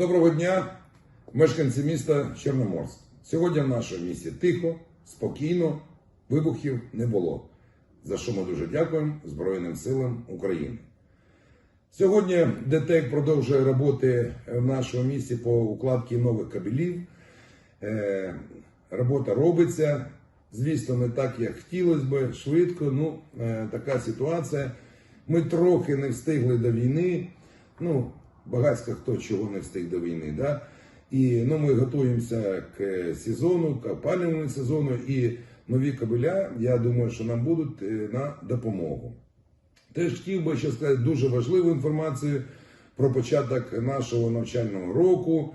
Доброго дня, мешканці міста Чорноморськ. Сьогодні в нашому місті тихо, спокійно, вибухів не було. За що ми дуже дякуємо Збройним силам України. Сьогодні ДТЕК продовжує роботи в нашому місті по укладці нових кабелів. Е, робота робиться. Звісно, не так, як хотілося би, швидко. Ну, е, така ситуація. Ми трохи не встигли до війни. Ну, багатько хто чого не встиг до війни. Да? І ну, ми готуємося к сезону, к опалювальному сезону, і нові кабеля, я думаю, що нам будуть е, на допомогу. Теж хотів би ще сказати дуже важливу інформацію про початок нашого навчального року.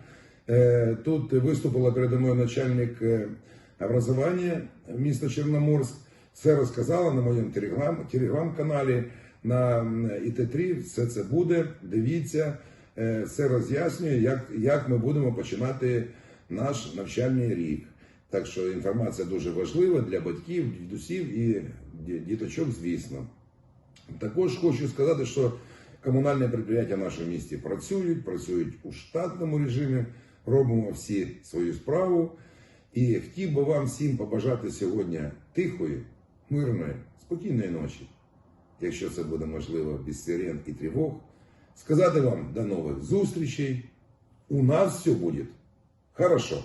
Е, Тут виступила передо мною начальник е, образування міста Чорноморськ. Все розказала на моєму телеграм, телеграм-каналі на ІТ3. Все це буде. Дивіться, все роз'яснює, як, як ми будемо починати наш навчальний рік. Так що інформація дуже важлива для батьків, дідусів і діточок, звісно. Також хочу сказати, що комунальні підприємства в нашому місті працюють, працюють у штатному режимі, робимо всі свою справу. І хотів би вам всім побажати сьогодні тихої, мирної, спокійної ночі, якщо це буде можливо, без сирен і тривог. Сказати вам до нових зустрічей. У нас все буде хорошо.